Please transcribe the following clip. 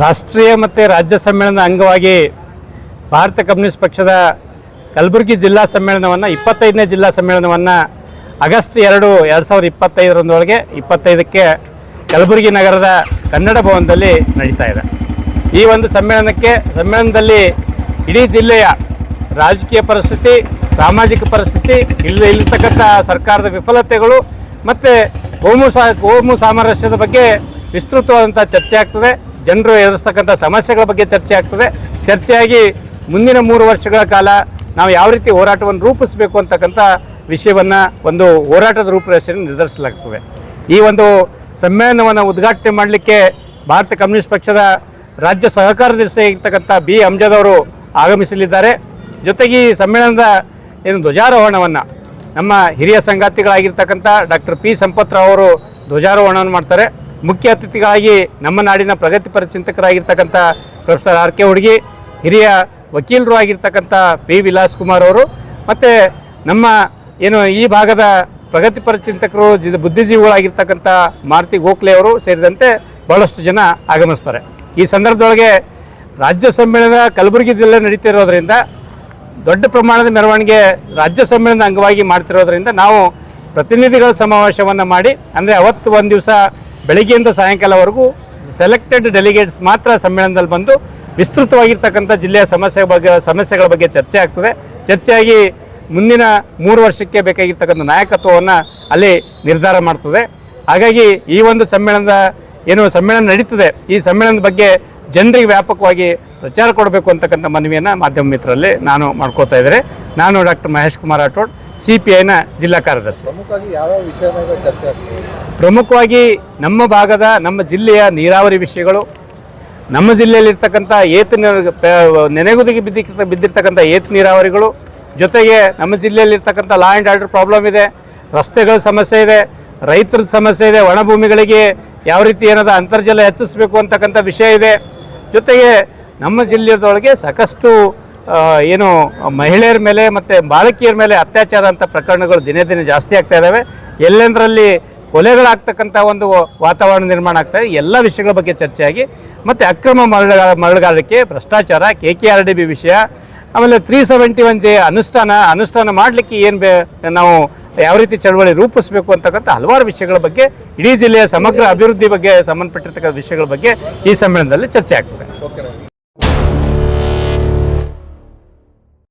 ರಾಷ್ಟ್ರೀಯ ಮತ್ತು ರಾಜ್ಯ ಸಮ್ಮೇಳನದ ಅಂಗವಾಗಿ ಭಾರತ ಕಮ್ಯುನಿಸ್ಟ್ ಪಕ್ಷದ ಕಲಬುರಗಿ ಜಿಲ್ಲಾ ಸಮ್ಮೇಳನವನ್ನು, ಇಪ್ಪತ್ತೈದನೇ ಜಿಲ್ಲಾ ಸಮ್ಮೇಳನವನ್ನು ಆಗಸ್ಟ್ ಎರಡು ಎರಡು ಸಾವಿರದ ಇಪ್ಪತ್ತೈದರೊಂದೊಳಗೆ ಇಪ್ಪತ್ತೈದಕ್ಕೆ ಕಲಬುರಗಿ ನಗರದ ಕನ್ನಡ ಭವನದಲ್ಲಿ ನಡೀತಾ ಇದೆ. ಈ ಒಂದು ಸಮ್ಮೇಳನಕ್ಕೆ, ಸಮ್ಮೇಳನದಲ್ಲಿ ಇಡೀ ಜಿಲ್ಲೆಯ ರಾಜಕೀಯ ಪರಿಸ್ಥಿತಿ, ಸಾಮಾಜಿಕ ಪರಿಸ್ಥಿತಿ ಇಲ್ಲಿ ಇಲ್ಲಿರ್ತಕ್ಕಂಥ ಸರ್ಕಾರದ ವಿಫಲತೆಗಳು ಮತ್ತು ಕೋಮು ಸಾ ಕೋಮು ಸಾಮರಸ್ಯದ ಬಗ್ಗೆ ವಿಸ್ತೃತವಾದಂಥ ಚರ್ಚೆ ಆಗ್ತದೆ. ಜನರು ಎದುರಿಸ್ತಕ್ಕಂಥ ಸಮಸ್ಯೆಗಳ ಬಗ್ಗೆ ಚರ್ಚೆ ಆಗ್ತದೆ. ಚರ್ಚೆಯಾಗಿ ಮುಂದಿನ ಮೂರು ವರ್ಷಗಳ ಕಾಲ ನಾವು ಯಾವ ರೀತಿ ಹೋರಾಟವನ್ನು ರೂಪಿಸಬೇಕು ಅಂತಕ್ಕಂಥ ವಿಷಯವನ್ನು ಒಂದು ಹೋರಾಟದ ರೂಪುರೇಷೆಯನ್ನು ನಿರ್ಧರಿಸಲಾಗ್ತದೆ. ಈ ಒಂದು ಸಮ್ಮೇಳನವನ್ನು ಉದ್ಘಾಟನೆ ಮಾಡಲಿಕ್ಕೆ ಭಾರತ ಕಮ್ಯುನಿಸ್ಟ್ ಪಕ್ಷದ ರಾಜ್ಯ ಸಹಕಾರ ನಿರ್ಸಿರ್ತಕ್ಕಂಥ ಬಿ. ಅಮ್ಜದ್ ಅವರು ಆಗಮಿಸಲಿದ್ದಾರೆ. ಜೊತೆಗೆ ಈ ಸಮ್ಮೇಳನದ ಏನು ಧ್ವಜಾರೋಹಣವನ್ನು ನಮ್ಮ ಹಿರಿಯ ಸಂಗಾತಿಗಳಾಗಿರ್ತಕ್ಕಂಥ ಡಾಕ್ಟರ್ ಪಿ. ಸಂಪತ್ರ ಅವರು ಧ್ವಜಾರೋಹಣವನ್ನು ಮಾಡ್ತಾರೆ. ಮುಖ್ಯ ಅತಿಥಿಗಳಾಗಿ ನಮ್ಮ ನಾಡಿನ ಪ್ರಗತಿಪರ ಚಿಂತಕರಾಗಿರ್ತಕ್ಕಂಥ ಪ್ರೊಫೆಸರ್ ಆರ್ ಕೆ ಹುಡುಗಿ, ಹಿರಿಯ ವಕೀಲರು ಆಗಿರ್ತಕ್ಕಂಥ ಪಿ ವಿಲಾಸ್ ಕುಮಾರ್ ಅವರು, ಮತ್ತು ನಮ್ಮ ಏನು ಈ ಭಾಗದ ಪ್ರಗತಿಪರ ಚಿಂತಕರು, ಜಿ ಬುದ್ಧಿಜೀವಿಗಳಾಗಿರ್ತಕ್ಕಂಥ ಮಾರುತಿ ಗೋಖಲೆ ಅವರು ಸೇರಿದಂತೆ ಬಹಳಷ್ಟು ಜನ ಆಗಮಿಸ್ತಾರೆ. ಈ ಸಂದರ್ಭದೊಳಗೆ ರಾಜ್ಯ ಸಮ್ಮೇಳನ ಕಲಬುರಗಿ ಜಿಲ್ಲೆ ನಡೀತಿರೋದ್ರಿಂದ, ದೊಡ್ಡ ಪ್ರಮಾಣದ ಮೆರವಣಿಗೆ ರಾಜ್ಯ ಸಮ್ಮೇಳನದ ಅಂಗವಾಗಿ ಮಾಡ್ತಿರೋದ್ರಿಂದ ನಾವು ಪ್ರತಿನಿಧಿಗಳ ಸಮಾವೇಶವನ್ನು ಮಾಡಿ, ಅಂದರೆ ಅವತ್ತು ಒಂದು ದಿವಸ ಬೆಳಗ್ಗೆಯಿಂದ ಸಾಯಂಕಾಲವರೆಗೂ ಸೆಲೆಕ್ಟೆಡ್ ಡೆಲಿಗೇಟ್ಸ್ ಮಾತ್ರ ಸಮ್ಮೇಳನದಲ್ಲಿ ಬಂದು ವಿಸ್ತೃತವಾಗಿರ್ತಕ್ಕಂಥ ಜಿಲ್ಲೆಯ ಸಮಸ್ಯೆ ಬಗ್ಗೆ, ಸಮಸ್ಯೆಗಳ ಬಗ್ಗೆ ಚರ್ಚೆ ಆಗ್ತದೆ. ಚರ್ಚೆಯಾಗಿ ಮುಂದಿನ ಮೂರು ವರ್ಷಕ್ಕೆ ಬೇಕಾಗಿರ್ತಕ್ಕಂಥ ನಾಯಕತ್ವವನ್ನು ಅಲ್ಲಿ ನಿರ್ಧಾರ ಮಾಡ್ತದೆ. ಹಾಗಾಗಿ ಈ ಒಂದು ಸಮ್ಮೇಳನದ ಏನು ಸಮ್ಮೇಳನ ನಡೀತದೆ, ಈ ಸಮ್ಮೇಳನದ ಬಗ್ಗೆ ಜನರಿಗೆ ವ್ಯಾಪಕವಾಗಿ ಪ್ರಚಾರ ಕೊಡಬೇಕು ಅಂತಕ್ಕಂಥ ಮನವಿಯನ್ನು ಮಾಧ್ಯಮ ಮಿತ್ರರಲ್ಲಿ ನಾನು ಮಾಡ್ಕೋತಾ ಇದ್ದಾರೆ ನಾನು doctor Mahesh Kumar Rathod. C P ಐನ ಜಿಲ್ಲಾ ಕಾರ್ಯದರ್ಶಿ. ಪ್ರಮುಖವಾಗಿ ಯಾವ ವಿಷಯ ಚರ್ಚೆ ಆಗ್ತದೆ? ಪ್ರಮುಖವಾಗಿ ನಮ್ಮ ಭಾಗದ ನಮ್ಮ ಜಿಲ್ಲೆಯ ನೀರಾವರಿ ವಿಷಯಗಳು ನಮ್ಮ ಜಿಲ್ಲೆಯಲ್ಲಿರ್ತಕ್ಕಂಥ ಏತ ನೆನೆಗುದಿಗೆ ಬಿದ್ದ ಬಿದ್ದಿರ್ತಕ್ಕಂಥ ಏತ ನೀರಾವರಿಗಳು ಜೊತೆಗೆ ನಮ್ಮ ಜಿಲ್ಲೆಯಲ್ಲಿರ್ತಕ್ಕಂಥ ಲಾ ಆ್ಯಂಡ್ ಆರ್ಡರ್ ಪ್ರಾಬ್ಲಮ್ ಇದೆ ರಸ್ತೆಗಳ ಸಮಸ್ಯೆ ಇದೆ ರೈತರ ಸಮಸ್ಯೆ ಇದೆ ಒಣಭೂಮಿಗಳಿಗೆ ಯಾವ ರೀತಿ ಏನದ ಅಂತರ್ಜಲ ಹೆಚ್ಚಿಸಬೇಕು ಅಂತಕ್ಕಂಥ ವಿಷಯ ಇದೆ. ಜೊತೆಗೆ ನಮ್ಮ ಜಿಲ್ಲೆಯದೊಳಗೆ ಸಾಕಷ್ಟು ಏನು ಮಹಿಳೆಯರ ಮೇಲೆ ಮತ್ತು ಬಾಲಕಿಯರ ಮೇಲೆ ಅತ್ಯಾಚಾರ ಅಂತ ಪ್ರಕರಣಗಳು ದಿನೇ ದಿನೇ ಜಾಸ್ತಿ ಆಗ್ತಾ ಇದ್ದಾವೆ ಎಲ್ಲೆಂದರಲ್ಲಿ ಕೊಲೆಗಳಾಗ್ತಕ್ಕಂಥ ಒಂದು ವಾತಾವರಣ ನಿರ್ಮಾಣ ಆಗ್ತಾ ಇದೆ. ಎಲ್ಲ ವಿಷಯಗಳ ಬಗ್ಗೆ ಚರ್ಚೆಯಾಗಿ, ಮತ್ತು ಅಕ್ರಮ ಮರಳ, ಮರಳುಗಾರಿಕೆ, ಭ್ರಷ್ಟಾಚಾರ K K R D B ವಿಷಯ, ಆಮೇಲೆ ತ್ರೀ ಸೆವೆಂಟಿ ಒನ್ ಜೆ ಅನುಷ್ಠಾನ ಅನುಷ್ಠಾನ ಮಾಡಲಿಕ್ಕೆ ಏನು ಬೇ, ನಾವು ಯಾವ ರೀತಿ ಚಳವಳಿ ರೂಪಿಸಬೇಕು ಅಂತಕ್ಕಂಥ ಹಲವಾರು ವಿಷಯಗಳ ಬಗ್ಗೆ, ಇಡೀ ಜಿಲ್ಲೆಯ ಸಮಗ್ರ ಅಭಿವೃದ್ಧಿ ಬಗ್ಗೆ ಸಂಬಂಧಪಟ್ಟಿರ್ತಕ್ಕಂಥ ವಿಷಯಗಳ ಬಗ್ಗೆ ಈ ಸಮ್ಮೇಳನದಲ್ಲಿ ಚರ್ಚೆ ಆಗ್ತದೆ.